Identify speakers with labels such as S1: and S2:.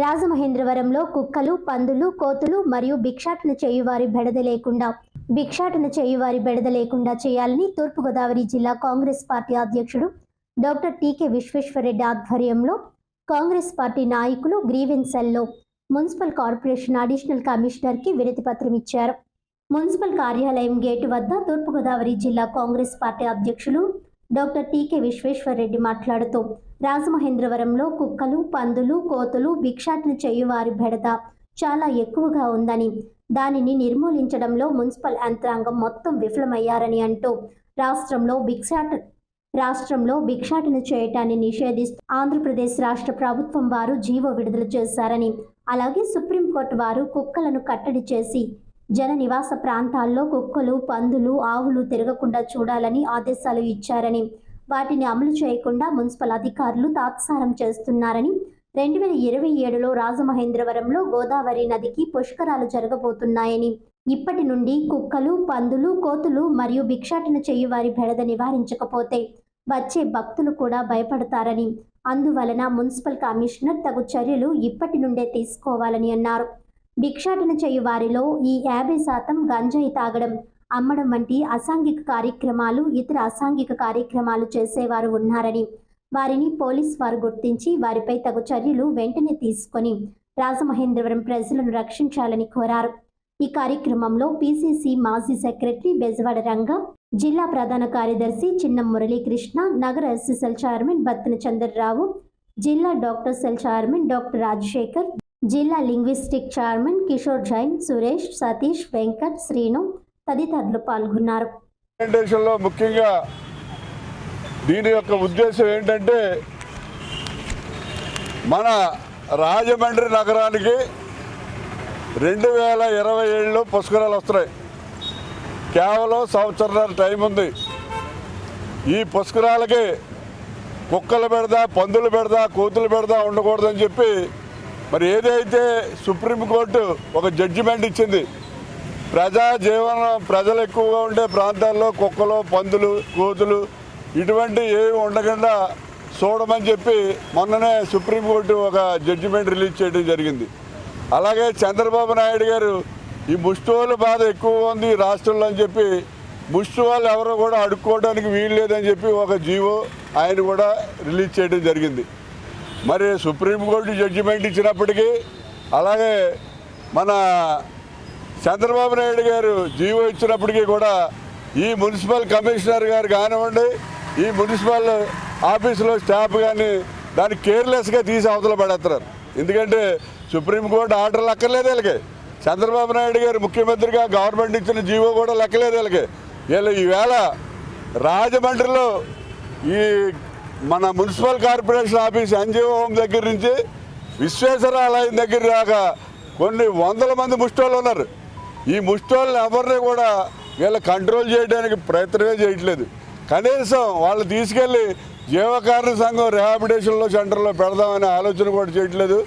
S1: రాజమహేంద్రవరంలో కుక్కలు పందులు కోతులు మరియు భిక్షాటన చేయువారి బెడద లేకుండా భిక్షాటన చేయువారి బెడద లేకుండా చేయాలని తూర్పుగోదావరి జిల్లా కాంగ్రెస్ పార్టీ అధ్యక్షుడు డాక్టర్ టీకే విశ్వేశ్వరరెడ్డి ఆధ్వర్యంలో కాంగ్రెస్ పార్టీ నాయకులు గ్రీవెన్సెల్లో మున్సిపల్ కార్పొరేషన్ అడిషనల్ కమిషనర్కి వినతిపత్రం ఇచ్చారు. మున్సిపల్ కార్యాలయం గేటు వద్ద తూర్పుగోదావరి జిల్లా కాంగ్రెస్ పార్టీ అధ్యక్షులు డాక్టర్ టీకే విశ్వేశ్వరరెడ్డి మాట్లాడుతూ రాజమహేంద్రవరంలో కుక్కలు పందులు కోతులు భిక్షాటన చేయువారి బెడద చాలా ఎక్కువగా ఉందని దానిని నిర్మూలించడంలో మున్సిపల్ యంత్రాంగం మొత్తం విఫలమయ్యారని అంటూ రాష్ట్రంలో భిక్షాట రాష్ట్రంలో భిక్షాటన చేయటాన్ని నిషేధిస్తూ ఆంధ్రప్రదేశ్ రాష్ట్ర ప్రభుత్వం వారు జీవో విడుదల చేశారని అలాగే సుప్రీంకోర్టు వారు కుక్కలను కట్టడి చేసి జన నివాస ప్రాంతాల్లో కుక్కలు పందులు ఆవులు తిరగకుండా చూడాలని ఆదేశాలు ఇచ్చారని వాటిని అమలు చేయకుండా మున్సిపల్ అధికారులు తాత్సారం చేస్తున్నారని రెండు వేల ఇరవై ఏడులో రాజమహేంద్రవరంలో గోదావరి నదికి పుష్కరాలు జరగబోతున్నాయని ఇప్పటి నుండి కుక్కలు పందులు కోతులు మరియు భిక్షాటన చేయువారి బెడద నివారించకపోతే వచ్చే భక్తులు కూడా భయపడతారని అందువలన మున్సిపల్ కమిషనర్ తగు చర్యలు ఇప్పటి నుండే తీసుకోవాలని అన్నారు. భిక్షాటన చేయు వారిలో ఈ యాభై శాతం గంజాయి తాగడం అమ్మడం వంటి అసాంఘిక కార్యక్రమాలు ఇతర అసాంఘిక కార్యక్రమాలు చేసేవారు ఉన్నారని వారిని పోలీస్ వారు గుర్తించి వారిపై తగు చర్యలు వెంటనే తీసుకొని రాజమహేంద్రవరం ప్రజలను రక్షించాలని కోరారు. ఈ కార్యక్రమంలో పిసిసి మాజీ సెక్రటరీ బెజవాడ రంగ జిల్లా ప్రధాన కార్యదర్శి చిన్న మురళీకృష్ణ నగర ఎస్ఎస్ఎల్ చైర్మన్ బత్తిన చంద్రరావు జిల్లా doctor cell chairman doctor Rajasekhar జిల్లా లింగ్విస్టిక్ చైర్మన్ కిషోర్ జైన్ సురేష్ సతీష్ వెంకట్ శ్రీను తదితరులు పాల్గొన్నారు.
S2: ప్రెజెంటేషన్లో ముఖ్యంగా దీని యొక్క ఉద్దేశం ఏంటంటే మన రాజమండ్రి నగరానికి రెండు వేల ఇరవై ఏడులో పుష్కరాలు వస్తున్నాయి. కేవలం సంవత్సరాల టైం ఉంది. ఈ పుష్కరాలకి కుక్కలు పెడదా పందులు పెడదా కోతులు పెడదా ఉండకూడదని చెప్పి మరి ఏదైతే సుప్రీంకోర్టు ఒక జడ్జిమెంట్ ఇచ్చింది ప్రజా జీవనం ప్రజలు ఎక్కువగా ఉండే ప్రాంతాల్లో కుక్కలు పందులు కోతులు ఇటువంటి ఏవి ఉండకుండా చూడమని చెప్పి మొన్ననే సుప్రీంకోర్టు ఒక జడ్జిమెంట్ రిలీజ్ చేయడం జరిగింది. అలాగే చంద్రబాబు నాయుడు గారు ఈ ముష్టివాళ్ళ బాధ ఎక్కువగా ఉంది రాష్ట్రంలో అని చెప్పి ముష్టి వాళ్ళు ఎవరు కూడా అడుక్కోవడానికి వీలు లేదని చెప్పి ఒక జీవో ఆయన కూడా రిలీజ్ చేయడం జరిగింది. మరి సుప్రీంకోర్టు జడ్జిమెంట్ ఇచ్చినప్పటికీ అలాగే మన చంద్రబాబు నాయుడు గారు జీవో ఇచ్చినప్పటికీ కూడా ఈ మున్సిపల్ కమిషనర్ గారు కానివ్వండి ఈ మున్సిపల్ ఆఫీసులో స్టాఫ్ కానీ దాన్ని కేర్లెస్గా తీసి అవతల పడేస్తున్నారు ఎందుకంటే సుప్రీంకోర్టు ఆర్డర్ లెక్కలేదు వీళ్ళకి. చంద్రబాబు నాయుడు గారు ముఖ్యమంత్రిగా గవర్నమెంట్ ఇచ్చిన జీవో కూడా లెక్కలేదు వీళ్ళకి. వీళ్ళు ఈవేళ రాజమండ్రిలో ఈ మన municipal corporation office N G O home దగ్గర నుంచి విశ్వేశ్వరాలయం దగ్గర దాకా కొన్ని వందల మంది ముష్టోళ్ళు ఉన్నారు. ఈ ముష్టోళ్ళని ఎవరిని కూడా వీళ్ళ కంట్రోల్ చేయడానికి ప్రయత్నమే చేయట్లేదు. కనీసం వాళ్ళు తీసుకెళ్ళి జీవకారణ సంఘం రిహాబిటేషన్లో సెంటర్లో పెడదామనే ఆలోచన కూడా చేయట్లేదు.